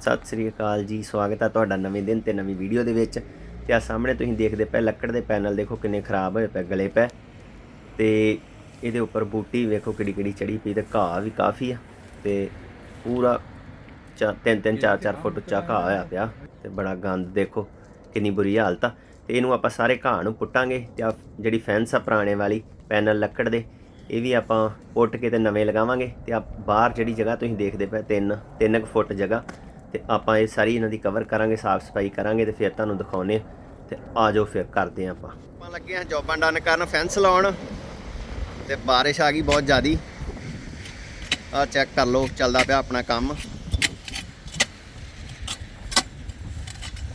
ਸਤਿ ਸ੍ਰੀ ਅਕਾਲ ਜੀ, ਸਵਾਗਤ ਹੈ ਤੁਹਾਡਾ ਨਵੇਂ ਦਿਨ ਤੇ ਨਵੀਂ ਵੀਡੀਓ ਦੇ ਵਿੱਚ। ਤੇ ਆ ਸਾਹਮਣੇ ਤੁਸੀਂ ਦੇਖਦੇ ਪਏ, ਲੱਕੜ ਦੇ ਪੈਨਲ ਦੇਖੋ ਕਿੰਨੇ ਖਰਾਬ ਹੋਏ ਪਏ, ਗਲੇ ਪਏ। ਤੇ ਇਹਦੇ ਉੱਪਰ ਬੂਟੀ ਵੇਖੋ ਕਿੱਡੀ ਕਿੱਡੀ ਚੜੀ ਪਈ ਤੇ ਘਾਹ ਵੀ ਕਾਫੀ ਆ। ਤੇ ਪੂਰਾ ਚਾ, ਤਿੰਨ ਤਿੰਨ ਚਾਰ ਚਾਰ ਫੁੱਟ ਉੱਚਾ ਘਾਹ ਹੋਇਆ ਪਿਆ। ਤੇ ਬੜਾ ਗੰਦ ਦੇਖੋ, ਕਿੰਨੀ ਬੁਰੀ ਹਾਲਤ ਆ। ਤੇ ਇਹਨੂੰ ਆਪਾਂ ਸਾਰੇ ਘਾਹ ਨੂੰ ਪੁੱਟਾਂਗੇ ਤੇ ਆ ਜਿਹੜੀ ਫੈਂਸ ਆ ਪੁਰਾਣੇ ਵਾਲੀ ਪੈਨਲ ਲੱਕੜ ਦੇ, ਇਹ ਵੀ ਆਪਾਂ ਪੁੱਟ ਕੇ ਤੇ ਨਵੇਂ ਲਗਾਵਾਂਗੇ। ਤੇ ਆ ਬਾਹਰ ਜਿਹੜੀ ਜਗ੍ਹਾ ਤੁਸੀਂ ਦੇਖਦੇ ਪਏ, ਤਿੰਨ ਤਿੰਨ ਕੁ ਫੁੱਟ ਜਗ੍ਹਾ ਤੇ ਆਪਾਂ ਇਹ ਸਾਰੀ ਇਹਨਾਂ ਦੀ ਕਵਰ ਕਰਾਂਗੇ, ਸਾਫ਼ ਸਫ਼ਾਈ ਕਰਾਂਗੇ ਤੇ ਫਿਰ ਤੁਹਾਨੂੰ ਦਿਖਾਉਨੇ ਤੇ ਆ ਜਾਓ ਫਿਰ ਕਰਦੇ ਹਾਂ ਆਪਾਂ। ਆਪਾਂ ਲੱਗੇ ਹਾਂ ਜੋਬਾਂ ਡਨ ਕਰਨ ਫੈਂਸ ਲਾਉਣ ਤੇ ਬਾਰਿਸ਼ ਆ ਗਈ ਬਹੁਤ ਜ਼ਿਆਦੀ। ਆ ਚੈੱਕ ਕਰ ਲਓ, ਚੱਲਦਾ ਪਿਆ ਆਪਣਾ ਕੰਮ।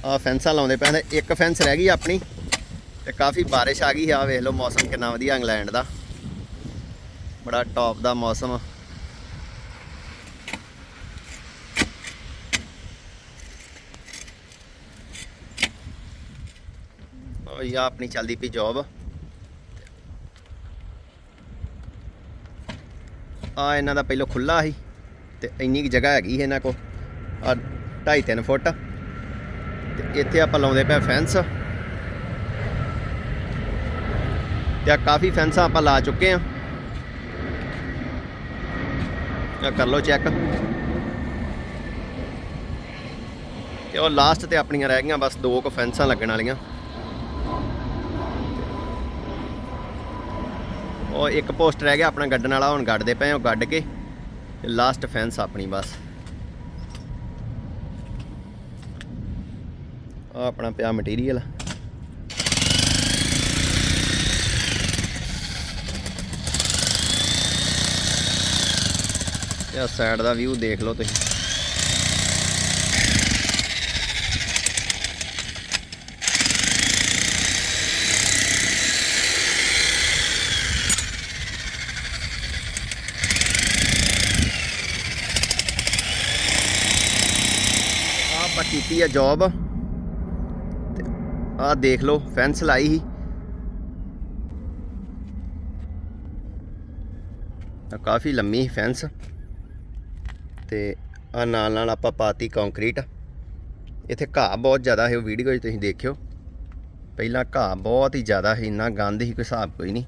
ਆ ਫੈਂਸਾਂ ਲਾਉਂਦੇ ਪਏ ਨੇ, ਇੱਕ ਫੈਂਸ ਰਹਿ ਗਈ ਆਪਣੀ ਤੇ ਕਾਫੀ ਬਾਰਿਸ਼ ਆ ਗਈ ਆ, ਵੇਖ ਲਓ ਮੌਸਮ ਕਿੰਨਾ ਵਧੀਆ ਇੰਗਲੈਂਡ ਦਾ। ਬੜਾ ਟੌਪ ਦਾ ਮੌਸਮ। ਉਹ ਆਪਣੀ ਚੱਲਦੀ ਪਈ ਜੌਬ ਆ ਇਹਨਾਂ ਦਾ ਪਹਿਲਾਂ ਖੁੱਲਾ ਸੀ ਤੇ ਇੰਨੀ ਕੁ ਜਗ੍ਹਾ ਹੈਗੀ ਸੀ ਇਹਨਾਂ ਕੋ ਆ 2.5 3 ਫੁੱਟ। ਤੇ ਇੱਥੇ ਆਪਾਂ ਲਾਉਂਦੇ ਪਏ ਫੈਂਸ ਤੇ ਆ ਕਾਫੀ ਫੈਂਸਾਂ ਆਪਾਂ ਲਾ ਚੁੱਕੇ ਆ ਆ ਕਰ ਲਓ ਚੈੱਕ ਤੇ ਉਹ ਲਾਸਟ ਤੇ ਆਪਣੀਆਂ ਰਹਿ ਗਈਆਂ ਬਸ ਦੋ ਕੁ ਫੈਂਸਾਂ ਲੱਗਣ ਵਾਲੀਆਂ। ਉਹ ਇੱਕ ਪੋਸਟ ਰਹਿ ਗਿਆ ਆਪਣਾ ਗੱਡਣ ਵਾਲਾ, ਹੁਣ ਗੱਡਦੇ ਪਏ ਉਹ ਗੱਡ ਕੇ ਲਾਸਟ ਫੈਂਸ ਆਪਣੀ ਬਸ। ਆ ਆਪਣਾ ਪਿਆ ਮਟੀਰੀਅਲ ਇਹ ਸਾਈਡ ਦਾ ਵਿਊ ਦੇਖ ਲਓ ਤੁਸੀਂ ਆਹ ਆਪਾਂ ਕੀਤੀ ਆ ਜੌਬ ਤੇ ਆਹ ਦੇਖ ਲਓ ਫੈਂਸ ਲਾਈ ਸੀ। ਆ ਕਾਫੀ ਲੰਮੀ ਫੈਂਸ ਤੇ ਆ ਨਾਲ ਨਾਲ ਆਪਾਂ ਪਾਤੀ ਕੰਕਰੀਟ ਇੱਥੇ ਘਾਹ ਬਹੁਤ ਜ਼ਿਆਦਾ ਹੈ ਉਹ ਵੀਡੀਓ 'ਚ ਤੁਸੀਂ ਦੇਖਿਓ। ਪਹਿਲਾਂ ਘਾਹ ਬਹੁਤ ਹੀ ਜ਼ਿਆਦਾ ਸੀ, ਇੰਨਾ ਗੰਦ ਸੀ, ਕੋਈ ਹਿਸਾਬ ਕੋਈ ਨਹੀਂ।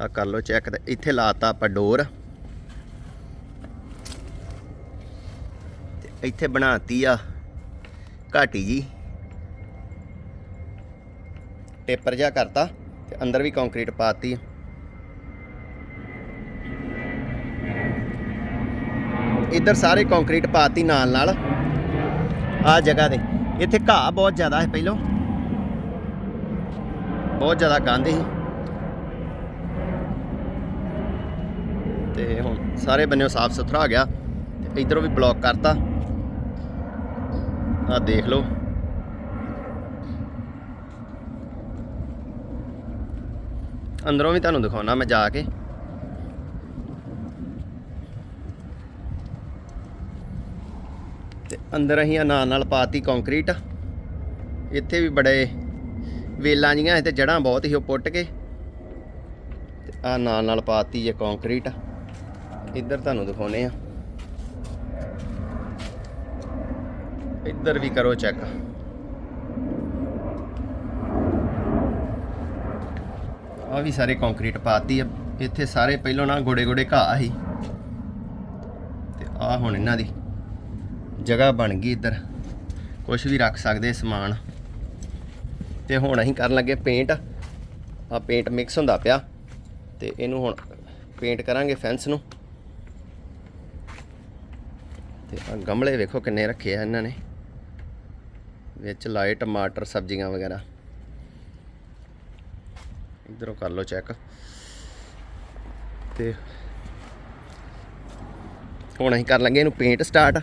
ਆ ਕਰ ਲਓ ਚੈੱਕ ਤੇ, ਇੱਥੇ ਲਾਤਾ ਆਪਾਂ ਡੋਰ ਇੱਥੇ ਬਣਾਤੀ ਆ। ਘਾਟੀ ਜੀ। ਟੇਪਰ ਜਿਹਾ ਕਰਤਾ ਤੇ ਅੰਦਰ ਵੀ ਕੰਕਰੀਟ ਪਾਤੀ। ਇੱਧਰ ਸਾਰੇ ਕੰਕਰੀਟ ਪਾਤੀ ਨਾਲ ਨਾਲ। ਆ ਜਗ੍ਹਾ ਤੇ। ਇੱਥੇ ਘਾਹ ਬਹੁਤ ਜ਼ਿਆਦਾ ਹੈ ਪਹਿਲੋਂ। ਬਹੁਤ ਜ਼ਿਆਦਾ ਗੰਦ ਸੀ। ਤੇ ਹੁਣ ਸਾਰੇ ਬੰਨਿਓ ਸਾਫ਼ ਸੁਥਰਾ ਹੋ ਗਿਆ। ਤੇ ਇਧਰੋਂ ਵੀ ਬਲੌਕ ਕਰਤਾ। ਆ ਦੇਖ ਲਓ। ਅੰਦਰੋਂ ਵੀ ਤੁਹਾਨੂੰ ਦਿਖਾਉਣਾ ਮੈਂ ਜਾ ਕੇ। ਤੇ ਅੰਦਰ ਅਸੀਂ ਆ ਨਾਲ ਨਾਲ ਪਾਤੀ ਕੰਕਰੀਟ ਇੱਥੇ ਵੀ ਬੜੇ ਵੇਲਾਂ ਜੀਆਂ ਸੀ ਤੇ ਜੜਾਂ ਬਹੁਤ ਹੀ ਉਹ ਪੁੱਟ ਕੇ। ਤੇ ਆ ਨਾਲ ਨਾਲ ਪਾਤੀ ਹੈ ਕੰਕਰੀਟ ਇੱਧਰ ਤੁਹਾਨੂੰ ਦਿਖਾਉਨੇ ਆ। ਇੱਧਰ ਵੀ ਕਰੋ ਚੈੱਕ। ਆ ਵੀ ਸਾਰੇ ਕੰਕਰੀਟ ਪਾਤੀ ਆ। ਇੱਥੇ ਸਾਰੇ ਪਹਿਲੋਂ ਨਾ ਗੋੜੇ ਗੋੜੇ ਘਾਹ ਸੀ। ਤੇ ਆ ਹੁਣ ਇਹਨਾਂ ਦੀ ਜਗ੍ਹਾ ਬਣ ਗਈ ਇੱਧਰ। ਕੁਝ ਵੀ ਰੱਖ ਸਕਦੇ ਸਮਾਨ। ਤੇ ਹੁਣ ਅਸੀਂ ਕਰਨ ਲੱਗੇ ਪੇਂਟ ਆ ਪੇਂਟ ਮਿਕਸ ਹੁੰਦਾ ਪਿਆ। ਤੇ ਇਹਨੂੰ ਹੁਣ ਪੇਂਟ ਕਰਾਂਗੇ ਫੈਂਸ ਨੂੰ। ਤੇ ਆ ਗਮਲੇ ਵੇਖੋ ਕਿੰਨੇ ਰੱਖੇ ਆ ਇਹਨਾਂ ਨੇ। ਵਿੱਚ ਲਾਏ ਟਮਾਟਰ, ਸਬਜ਼ੀਆਂ ਵਗੈਰਾ। ਇਧਰੋਂ ਕਰ ਲਓ ਚੈੱਕ। ਤੇ ਹੁਣ ਅਸੀਂ ਕਰ ਲਾਂਗੇ ਇਹਨੂੰ ਪੇਂਟ ਸਟਾਰਟ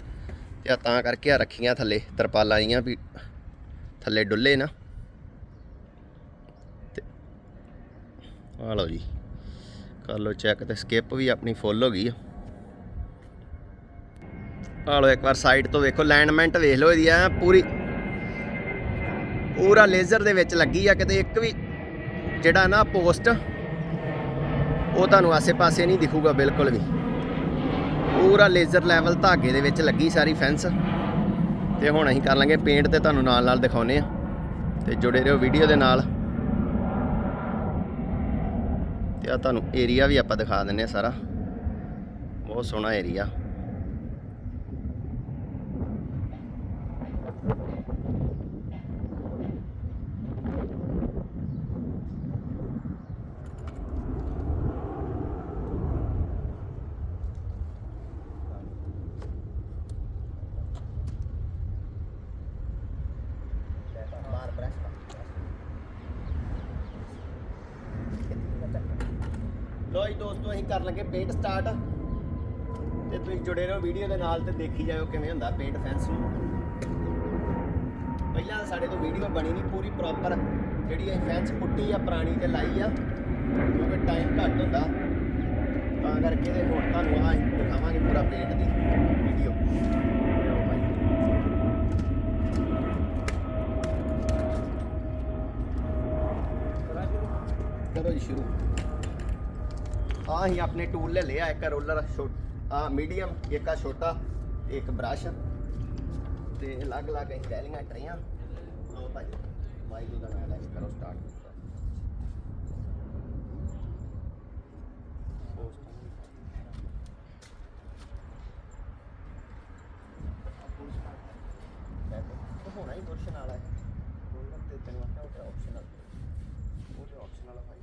ਤੇ ਆ ਤਾਂ ਕਰਕੇ ਆ ਰੱਖੀਆਂ ਥੱਲੇ, ਤਰਪਾਲਾਂ ਆਈਆਂ ਵੀ ਥੱਲੇ ਡੁੱਲੇ ਨਾ। ਤੇ ਆ ਲਓ ਜੀ। ਕਰ ਲਓ ਚੈੱਕ ਤੇ ਸਕਿਪ ਵੀ ਆਪਣੀ ਫੁੱਲ ਹੋ ਗਈ ਆ। ਆ ਲਓ ਇੱਕ ਵਾਰ ਸਾਈਡ ਤੋਂ ਵੇਖੋ ਅਲਾਈਨਮੈਂਟ ਵੇਖ ਲਓ ਇਹਦੀ ਆ ਪੂਰੀ ਪੂਰਾ ਲੇਜ਼ਰ ਦੇ ਵਿੱਚ ਲੱਗੀ ਆ ਕਿਤੇ ਇੱਕ ਵੀ ਜਿਹੜਾ ਨਾ ਪੋਸਟ, ਉਹ ਤੁਹਾਨੂੰ ਆਸੇ-ਪਾਸੇ ਨਹੀਂ ਦਿਖੂਗਾ ਬਿਲਕੁਲ ਵੀ। ਪੂਰਾ ਲੇਜ਼ਰ ਲੈਵਲ ਧਾਗੇ ਦੇ ਵਿੱਚ ਲੱਗੀ ਸਾਰੀ ਫੈਂਸ ਤੇ ਹੁਣ ਅਸੀਂ ਕਰ ਲਾਂਗੇ ਪੇਂਟ ਤੇ ਤੁਹਾਨੂੰ ਨਾਲ ਨਾਲ ਦਿਖਾਉਨੇ ਆ। ਤੇ ਜੁੜੇ ਰਹੋ ਵੀਡੀਓ ਦੇ ਨਾਲ। ਤੇ ਆ ਤੁਹਾਨੂੰ ਏਰੀਆ ਵੀ ਆਪਾਂ ਦਿਖਾ ਦਿੰਨੇ ਆ ਸਾਰਾ। ਬਹੁਤ ਸੋਹਣਾ ਏਰੀਆ ਬਾਰ ਬ੍ਰਸ਼ ਲੋ ਜੀ ਦੋਸਤੋ ਅਸੀਂ ਕਰਨ ਲੱਗੇ ਪੇਂਟ ਸਟਾਰਟ ਤੇ ਤੁਸੀਂ ਜੁੜੇ ਰਹੋ ਵੀਡੀਓ ਦੇ ਨਾਲ ਤੇ ਦੇਖੀ ਜਾਇਓ ਕਿਵੇਂ ਹੁੰਦਾ ਪੇਂਟ ਫੈਂਸ ਨੂੰ ਪਹਿਲਾਂ ਸਾਡੇ ਤੋਂ ਵੀਡੀਓ ਬਣੀ ਨਹੀਂ ਪੂਰੀ ਪ੍ਰੋਪਰ ਜਿਹੜੀ ਅਸੀਂ ਫੈਂਸ ਪੁੱਟੀ ਆ ਪੁਰਾਣੀ ਤੇ ਲਾਈ ਆ, ਕਿਉਂਕਿ ਟਾਈਮ ਘੱਟ ਹੁੰਦਾ। ਤਾਂ ਕਰਕੇ ਤੇ ਹੁਣ ਤੁਹਾਨੂੰ ਆ ਦਿਖਾਵਾਂਗੇ ਪੂਰਾ ਪੇਂਟ ਦੀ ਵੀਡੀਓ ਲਓ ਭਾਈ ਕਰੋ ਜੀ ਸ਼ੁਰੂ ਆ ਹੀ ਆਪਣੇ ਟੂਲ ਲੈ ਲਿਆ, ਇੱਕ ਰੋਲਰ ਆ ਮੀਡੀਅਮ ਇੱਕ ਆ ਛੋਟਾ, ਇੱਕ ਬ੍ਰਸ਼ ਤੇ ਅਲੱਗ ਅਲੱਗ ਅਸੀਂ ਲੈ ਲਈਆਂ ਟਰੇਆਂ ਆਓ ਭਾਈ, ਵਾਹਿਗੁਰੂ ਦਾ ਨਾਮ ਲੈ ਕੇ ਕਰੋ ਸਟਾਰਟ ਹੋਣਾ ਹੀ ਪੁਰਸ਼ ਨਾਲ ਹੈ ਰੋਲਰ ਤੇ ਤੈਨੂੰ ਆਖਿਆ ਉਹ ਆਪਸ਼ਨਲ ਉਹ ਜੋ ਆਪਸ਼ਨਲ ਆ ਭਾਈ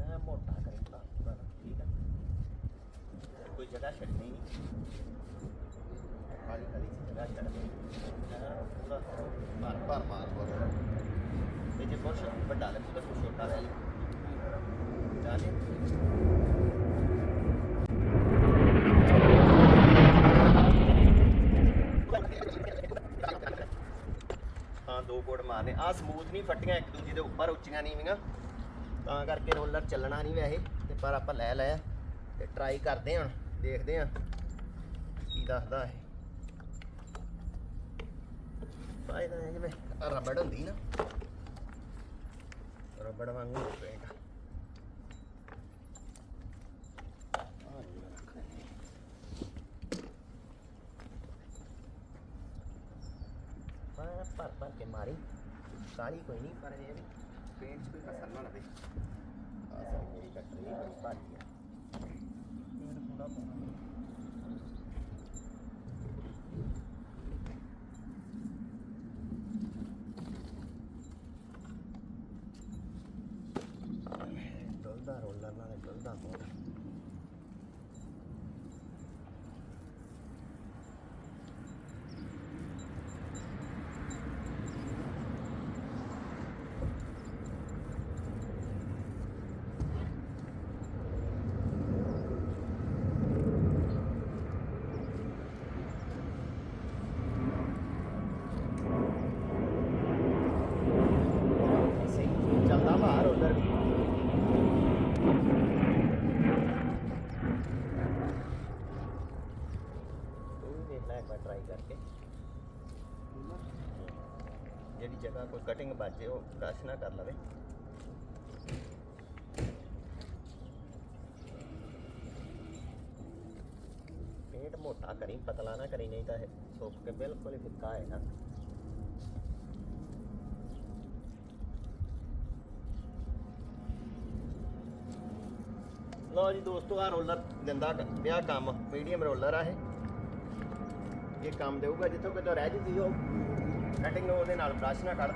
ਨਾ ਮੋਟਾ ਕਰੀ ਪੂਰਾ ਪੂਰਾ ਨਾ, ਠੀਕ ਹੈ ਕੋਈ ਜਗ੍ਹਾ ਛੱਡਣੀ ਨਹੀਂ ਖਾਲੀ ਖਾਲੀ ਪੂਰਾ ਭਰ ਭਰ ਮਾਰ ਬੋਲ ਤੇ ਜੇ ਕੁਛ ਵੱਡਾ ਲੱਗੂ ਤਾਂ ਛੋਟਾ ਲੈ ਜਾਨੇ ਹਾਂ, ਦੋ ਕੋਡ ਮਾਰਨੇ। ਆ ਸਮੂਥ ਨਹੀਂ ਫੱਟੀਆਂ, ਇੱਕ ਦੂਜੇ ਦੇ ਉੱਪਰ ਉੱਚੀਆਂ ਨਹੀਂ ਵੀਆਂ। ਤਾਂ ਕਰਕੇ ਰੋਲਰ ਚੱਲਣਾ ਨਹੀਂ ਵੈਸੇ, ਤੇ ਪਰ ਆਪਾਂ ਲੈ ਲਿਆ। ਤੇ ਟਰਾਈ ਕਰਦੇ ਹਾਂ ਦੇਖਦੇ ਹਾਂ। ਦੱਸਦਾ ਇਹ? ਫਾਇਦਾ ਹੈ ਜਿਵੇਂ ਰਬੜ ਹੁੰਦੀ ਨਾ, ਰਬੜ ਵਾਂਗੂ ਪੇਂਟ ਪਰ ਪਰ ਪਰ ਕੇ ਮਾਰੀ, ਕਾਲੀ ਕੋਈ ਨਹੀਂ, ਪਰ ਇਹ ਪੇਂਟ 'ਚ ਕੋਈ ਅਸਰ ਨਾ ਲਵੇ। ਆ ਸਰ, ਮੇਰੀ ਕੱਟਰੀ ਬੜੀ ਭਾਰੀ ਹੈ ਪੇਂਟ ਪੂਰਾ ਪਾਉਣਾ ਡੁੱਲਦਾ ਰੋਲਰ ਨਾਲ ਡੁੱਲਦਾ ਬਹੁਤ ਸਹੀ ਚੱਲਦਾ ਬਾਹਰ ਉਧਰ ਵੀ ਤੂੰ ਵੀ ਦੇਖ ਲੈ ਇੱਕ ਵਾਰ ਟਰਾਈ ਕਰਕੇ ਜਿਹੜੀ ਜਗ੍ਹਾ ਕੋਈ ਕਟਿੰਗ ਬਾਜੇ ਉਹ ਬ੍ਰਸ਼ ਨਾ ਕਰ ਲਵੇ। ਪੇਂਟ ਮੋਟਾ ਕਰੀ, ਪਤਲਾ ਨਾ ਕਰੀ, ਨਹੀਂ ਤਾਂ ਇਹ ਸੁੱਕ ਕੇ ਬਿਲਕੁਲ ਹੀ ਫਿੱਕਾ ਆਏਗਾ ਲਓ ਜੀ ਦੋਸਤੋ ਆ ਰੋਲਰ ਦਿੰਦਾ ਪਿਆ ਕੰਮ ਮੀਡੀਅਮ ਰੋਲਰ ਆ ਇਹ। ਇਹ ਕੰਮ ਦੇਊਗਾ ਜਿੱਥੋਂ ਕਿਤੇ ਰਹਿ ਜੂਗੀ ਉਹ। ਕਟਿੰਗ ਉਹਦੇ ਨਾਲ ਬ੍ਰਸ਼ ਨਾਲ ਕੱਢ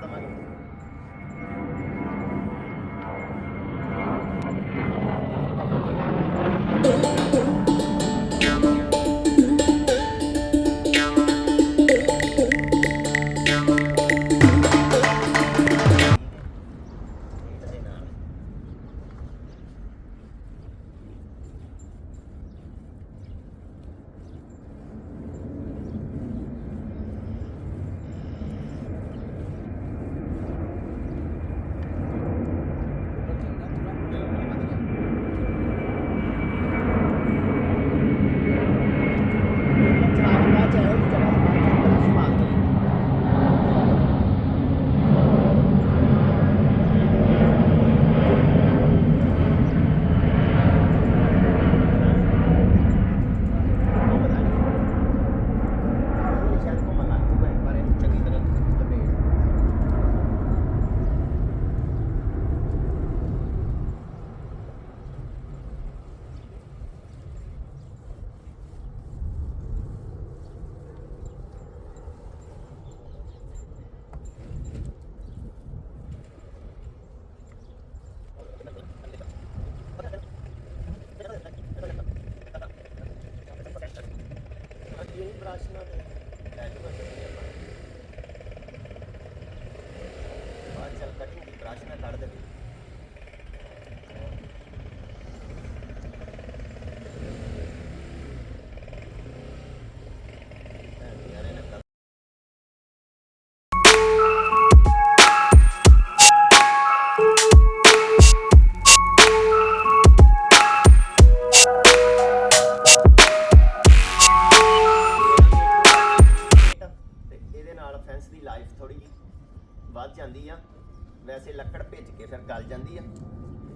ਵੈਸੇ ਲੱਕੜ ਭਿੱਜ ਕੇ ਫਿਰ ਗਲ ਜਾਂਦੀ ਆ।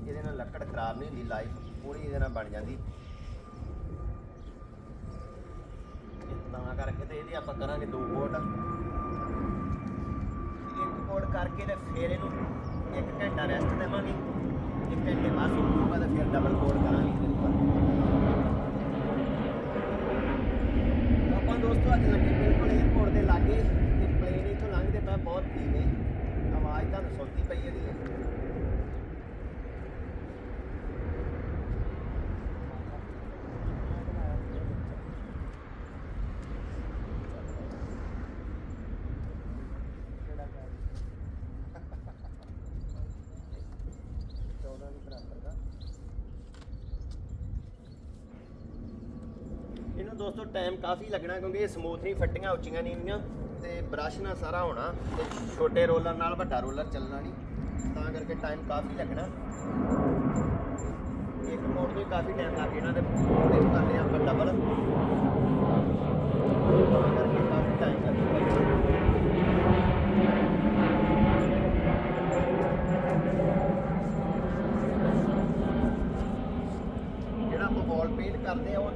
ਇਹਦੇ ਨਾਲ ਲੱਕੜ ਖਰਾਬ ਨਹੀਂ ਹੁੰਦੀ ਲਾਈਫ ਪੂਰੀ ਇਹਦੇ ਨਾਲ ਬਣ ਜਾਂਦੀ। ਤਾਂ ਕਰਕੇ ਤੇ ਇਹਦੇ ਆਪਾਂ ਕਰਾਂਗੇ ਦੋ ਕੋਟ। ਇੱਕ ਕੋਟ ਕਰਕੇ ਤੇ ਫਿਰ ਇਹਨੂੰ ਇੱਕ ਘੰਟਾ ਰੈਸਟ ਦੇਵਾਂਗੇ। ਇੱਕ ਘੰਟੇ ਬਾਅਦ ਸੁੱਕੂਗਾ ਤੇ ਫਿਰ ਡਬਲ ਕੋਟ ਕਰਾਂਗੇ ਇਹਦੇ ਉੱਪਰ। ਆਪਾਂ ਦੋਸਤੋ ਅੱਜ ਲੱਗੇ ਬਿਲਕੁਲ 에어ਪੋਰਟ ਦੇ ਲਾਗੇ, ਤੇ ਪਲੇਨ ਇੱਥੋਂ ਲੰਘਦੇ ਪਏ ਬਹੁਤ ਧੀਮੇ ਆਵਾਜ਼ ਤਾਂ ਸੁਣਦੀ ਪਈ ਇਹਦੀ ਇਹਨੂੰ ਦੋਸਤੋ ਟਾਈਮ ਕਾਫੀ ਲੱਗਣਾ ਕਿਉਂਕਿ ਇਹ ਸਮੂਥ ਨਹੀਂ, ਫੱਟੀਆਂ ਉੱਚੀਆਂ ਨੀਵੀਆਂ ਤੇ ਬ੍ਰਸ਼ ਨਾਲ ਸਾਰਾ ਹੋਣਾ ਤੇ ਛੋਟੇ ਰੋਲਰ ਨਾਲ ਵੱਡਾ ਰੋਲਰ ਚੱਲਣਾ ਨਹੀਂ, ਤਾਂ ਕਰਕੇ ਟਾਈਮ ਕਾਫੀ ਲੱਗਣਾ। ਇੱਕ ਮੋੜ ਨੂੰ ਕਾਫੀ ਟਾਈਮ ਲੱਗ ਜਾਣਾ ਤੇ ਉਹਦੇ ਨੂੰ ਕਰਨੇ ਆਪਾਂ ਡਬਲ ਤਾਂ ਕਰਕੇ ਕਾਫੀ ਟਾਈਮ ਲੱਗੂਗਾ ਜਿਹੜਾ ਆਪਾਂ ਵਾਲ ਪੇਂਟ ਕਰਦੇ ਆ ਉਹ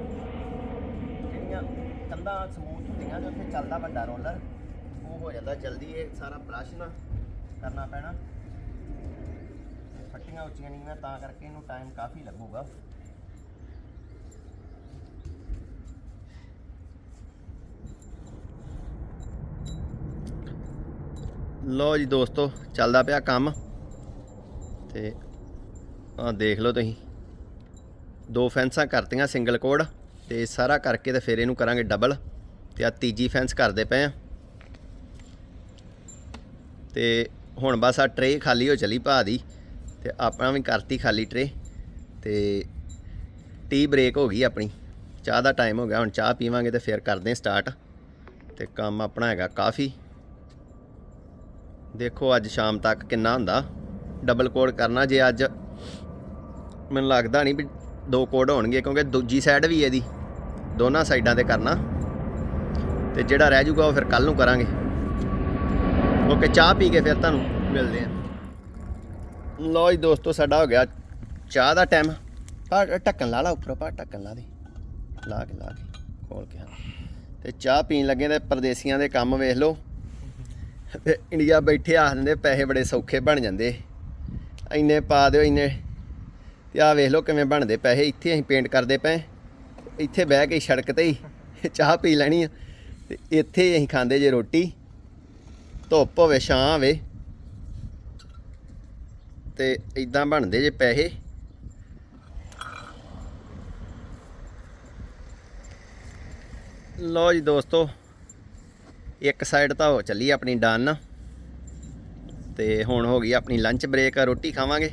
ਜਿਹੜੀਆਂ ਕੰਧਾਂ ਸਮੂਥ ਹੁੰਦੀਆਂ ਤੇ ਉੱਥੇ ਚੱਲਦਾ ਵੱਡਾ ਰੋਲਰ ਹੋ ਜਾਂਦਾ, ਜਲਦੀ ਇਹ ਸਾਰਾ ਬ੍ਰਸ਼ ਨਾਲ ਕਰਨਾ ਪੈਣਾ। ਫੱਟੀਆਂ ਉੱਚੀਆਂ ਨਹੀਂ, ਮੈਂ ਤਾਂ ਕਰਕੇ ਇਹਨੂੰ ਟਾਈਮ ਕਾਫੀ ਲੱਗੂਗਾ। ਲੋ ਜੀ ਦੋਸਤੋ, ਚੱਲਦਾ ਪਿਆ ਕੰਮ। ਤੇ ਆਹ ਦੇਖ ਲਓ ਤੁਸੀਂ। ਦੋ ਫੈਂਸਾਂ ਕਰਤੀਆਂ ਸਿੰਗਲ ਕੋਡ ਤੇ ਸਾਰਾ ਕਰਕੇ ਤੇ ਫਿਰ ਇਹਨੂੰ ਕਰਾਂਗੇ ਡਬਲ ਤੇ ਆ ਤੀਜੀ ਫੈਂਸ ਕਰਦੇ ਪਏ ਆ। ਤੇ ਹੁਣ ਬਸ ਆ ਟਰੇ ਖਾਲੀ ਹੋ ਚਲੀ ਭਾ ਦੀ ਤੇ ਆਪਣਾ ਵੀ ਕਰਤੀ ਖਾਲੀ ਟਰੇ ਤੇ ਟੀ ਬ੍ਰੇਕ ਹੋ ਗਈ ਆਪਣੀ। ਚਾਹ ਦਾ ਟਾਈਮ ਹੋ ਗਿਆ, ਹੁਣ ਚਾਹ ਪੀਵਾਂਗੇ ਤੇ ਫਿਰ ਕਰਦੇ ਸਟਾਰਟ ਤੇ ਕੰਮ ਆਪਣਾ ਹੈਗਾ ਕਾਫੀ। ਦੇਖੋ ਅੱਜ ਸ਼ਾਮ ਤੱਕ ਕਿੰਨਾ ਹੁੰਦਾ। ਡਬਲ ਕੋਡ ਕਰਨਾ ਜੇ ਅੱਜ। ਮੈਨੂੰ ਲੱਗਦਾ ਨਹੀਂ ਵੀ ਦੋ ਕੋਡ ਹੋਣਗੇ, ਕਿਉਂਕਿ ਦੂਜੀ ਸਾਈਡ ਵੀ ਇਹਦੀ। ਦੋਨਾਂ ਸਾਈਡਾਂ ਤੇ ਕਰਨਾ। ਤੇ ਜਿਹੜਾ ਰਹਿ ਜਾਊਗਾ ਉਹ ਫਿਰ ਕੱਲ ਨੂੰ ਕਰਾਂਗੇ। ਓਕੇ, ਚਾਹ ਪੀ ਕੇ ਫਿਰ ਤੁਹਾਨੂੰ ਮਿਲਦੇ ਆ ਲੋ ਜੀ ਦੋਸਤੋ, ਸਾਡਾ ਹੋ ਗਿਆ ਚਾਹ ਦਾ ਟਾਈਮ ਪਾ, ਢੱਕਣ ਲਾ ਲਾ ਉੱਪਰ, ਪਾ, ਢੱਕਣ ਲਾ ਦੇ। ਲਾ ਕੇ ਲਾ ਕੇ, ਖੋਲ ਕੇ ਹਾਂ। ਤੇ ਚਾਹ ਪੀਣ ਲੱਗੇ ਤੇ ਪਰਦੇਸੀਆਂ ਦੇ ਕੰਮ ਵੇਖ ਲਓ। ਤੇ ਇੰਡੀਆ ਬੈਠੇ ਆ ਦਿੰਦੇ ਪੈਸੇ ਬੜੇ ਸੌਖੇ ਬਣ ਜਾਂਦੇ। ਇੰਨੇ ਪਾ ਦਿਓ, ਇੰਨੇ। ਤੇ ਆਹ ਵੇਖ ਲਓ ਕਿਵੇਂ ਬਣਦੇ ਪੈਸੇ। ਇੱਥੇ ਅਸੀਂ ਪੇਂਟ ਕਰਦੇ ਪਏ ਇੱਥੇ ਬਹਿ ਕੇ ਸੜਕ ਤੇ ਹੀ ਚਾਹ ਪੀ ਲੈਣੀ ਆ। ਤੇ ਇੱਥੇ ਅਸੀਂ ਖਾਂਦੇ ਜੇ ਰੋਟੀ। ਧੁੱਪ ਹੋਵੇ, ਛਾਂ ਹੋਵੇ, ਤੇ ਇਦਾਂ ਬਣਦੇ ਜੇ ਪੈਸੇ। ਲੋ ਜੀ ਦੋਸਤੋ, ਇੱਕ ਸਾਈਡ ਤਾਂ ਹੋ ਚੱਲੀ ਆਪਣੀ ਡਨ ਤੇ ਹੁਣ ਹੋ ਗਈ ਆਪਣੀ ਲੰਚ ਬ੍ਰੇਕ ਰੋਟੀ ਖਾਵਾਂਗੇ,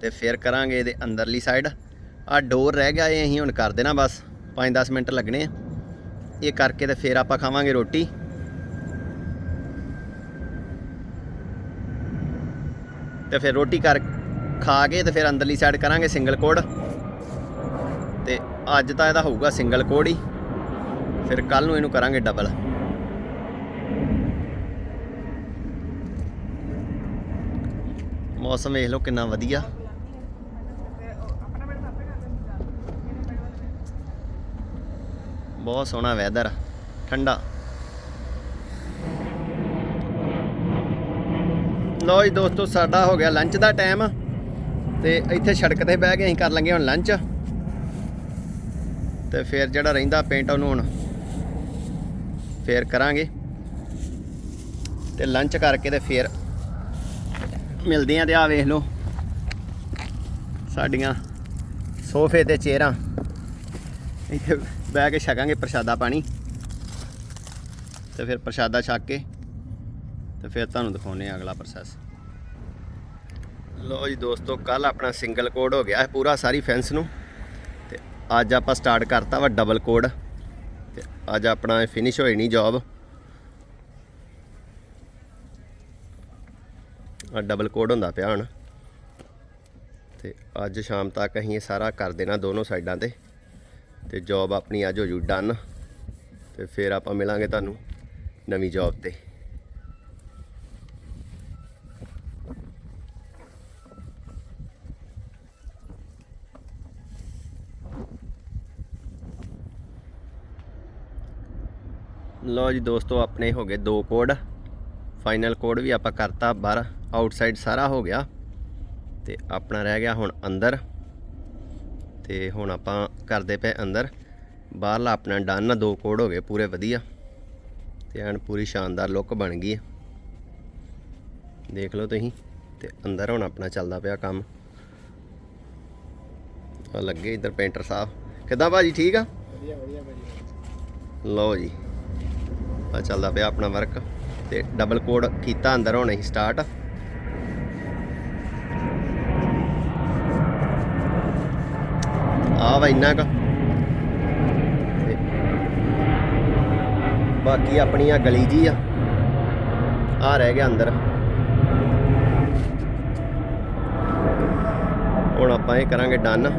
ਤੇ ਫਿਰ ਕਰਾਂਗੇ ਇਹਦੇ ਅੰਦਰਲੀ ਸਾਈਡ ਆ ਡੋਰ ਰਹਿ ਗਿਆ, ਇਹ ਅਸੀਂ ਹੁਣ ਕਰ ਦੇਣਾ ਬਸ 5-10 ਮਿੰਟ ਲੱਗਣੇ ਆ। ਇਹ ਕਰਕੇ ਤੇ ਫਿਰ ਆਪਾਂ ਖਾਵਾਂਗੇ ਰੋਟੀ। ਤੇ ਫਿਰ ਰੋਟੀ ਕਰ ਖਾ ਕੇ ਤੇ ਫਿਰ ਅੰਦਰਲੀ ਸਾਈਡ ਕਰਾਂਗੇ ਸਿੰਗਲ ਕੋਡ। ਤੇ ਅੱਜ ਤਾਂ ਇਹਦਾ ਹੋਊਗਾ ਸਿੰਗਲ ਕੋਡ ਹੀ। ਫਿਰ ਕੱਲ ਨੂੰ ਇਹਨੂੰ ਕਰਾਂਗੇ ਡਬਲ ਮੌਸਮ ਵੇਖ ਲਓ ਕਿੰਨਾ ਵਧੀਆ। ਬਹੁਤ ਸੋਹਣਾ ਵੈਦਰ ਠੰਡਾ। ਲੋ ਜੀ ਦੋਸਤੋ, ਸਾਡਾ ਹੋ ਗਿਆ ਲੰਚ ਦਾ ਟਾਈਮ ਤੇ ਇੱਥੇ ਸੜਕ ਤੇ ਬਹਿ ਕੇ ਅਸੀਂ ਕਰ ਲਾਂਗੇ ਹੁਣ ਲੰਚ ਤੇ ਫਿਰ ਜਿਹੜਾ ਰਹਿੰਦਾ ਪੇਂਟ ਉਹਨੂੰ ਹੁਣ ਫੇਰ ਕਰਾਂਗੇ। ਤੇ ਲੰਚ ਕਰਕੇ ਤੇ ਫੇਰ ਮਿਲਦੇ ਆਂ ਤੇ ਆ ਵੇਖ ਲਓ। ਸਾਡੀਆਂ ਸੋਫੇ ਤੇ ਚੇਅਰਾਂ। ਇੱਥੇ ਬਹਿ ਕੇ ਛਕਾਂਗੇ ਪ੍ਰਸ਼ਾਦਾ ਪਾਣੀ। ਤੇ ਫਿਰ ਪ੍ਰਸ਼ਾਦਾ ਛਕ ਕੇ ਤੇ ਫਿਰ ਤੁਹਾਨੂੰ ਦਿਖਾਉਨੇ ਆ ਅਗਲਾ ਪ੍ਰੋਸੈਸ ਲੋ ਜੀ ਦੋਸਤੋ ਕੱਲ ਆਪਣਾ ਸਿੰਗਲ ਕੋਡ ਹੋ ਗਿਆ ਹੈ ਪੂਰਾ ਸਾਰੀ ਫੈਂਸ ਨੂੰ। ਤੇ ਅੱਜ ਆਪਾਂ ਸਟਾਰਟ ਕਰਤਾ ਵਾ ਡਬਲ ਕੋਡ ਤੇ ਅੱਜ ਆਪਣਾ ਫਿਨਿਸ਼ ਹੋਈ ਨਹੀਂ ਜੌਬ ਆ ਡਬਲ ਕੋਡ ਹੁੰਦਾ ਪਿਆ ਹੁਣ ਤੇ ਅੱਜ ਸ਼ਾਮ ਤੱਕ ਅਸੀਂ ਇਹ ਸਾਰਾ ਕਰ ਦੇਣਾ ਦੋਨੋਂ ਸਾਈਡਾਂ ਤੇ। ਤੇ ਜੌਬ ਆਪਣੀ ਅੱਜ ਹੋ ਜੂ ਡਨ ਤੇ ਫਿਰ ਆਪਾਂ ਮਿਲਾਂਗੇ ਤੁਹਾਨੂੰ ਨਵੀਂ ਜੌਬ ਤੇ। ਲਓ ਜੀ ਦੋਸਤੋ ਆਪਣੇ ਹੋ ਗਏ ਦੋ ਕੋਡ। ਫਾਈਨਲ ਕੋਡ ਵੀ ਆਪਾਂ ਕਰਤਾ ਬਾਹਰ। ਆਊਟਸਾਈਡ ਸਾਰਾ ਹੋ ਗਿਆ। ਤੇ ਆਪਣਾ ਰਹਿ ਗਿਆ ਹੁਣ ਅੰਦਰ। ਤੇ ਹੁਣ ਆਪਾਂ ਕਰਦੇ ਪਏ ਅੰਦਰ। ਬਾਹਰਲਾ ਆਪਣਾ ਡਨ ਦੋ ਕੋਡ ਹੋ ਗਏ ਪੂਰੇ ਵਧੀਆ। ਤੇ ਐਨ ਪੂਰੀ ਸ਼ਾਨਦਾਰ ਲੁੱਕ ਬਣ ਗਈ ਦੇਖ ਲਓ ਤੁਸੀਂ। ਤੇ ਅੰਦਰ ਹੁਣ ਆਪਣਾ ਚੱਲਦਾ ਪਿਆ ਕੰਮ। ਆ ਲੱਗੇ ਇੱਧਰ ਪੇਂਟਰ ਸਾਹਿਬ। ਕਿਦਾਂ ਭਾਜੀ ਠੀਕ ਆ? ਵਧੀਆ ਵਧੀਆ ਭਾਜੀ। ਲਓ ਜੀ। ਆ ਚੱਲਦਾ ਪਿਆ ਆਪਣਾ ਵਰਕ ਤੇ ਡਬਲ ਕੋਡ ਕੀਤਾ ਅੰਦਰ ਹੁਣ ਅਸੀਂ ਸਟਾਰਟ ਆ ਵਾ ਇੰਨਾ ਕੁ। ਬਾਕੀ ਆਪਣੀ ਆ ਗਲੀ ਜੀ ਆ। ਆ ਰਹਿ ਗਿਆ ਅੰਦਰ। ਹੁਣ ਆਪਾਂ ਇਹ ਕਰਾਂਗੇ ਡਨ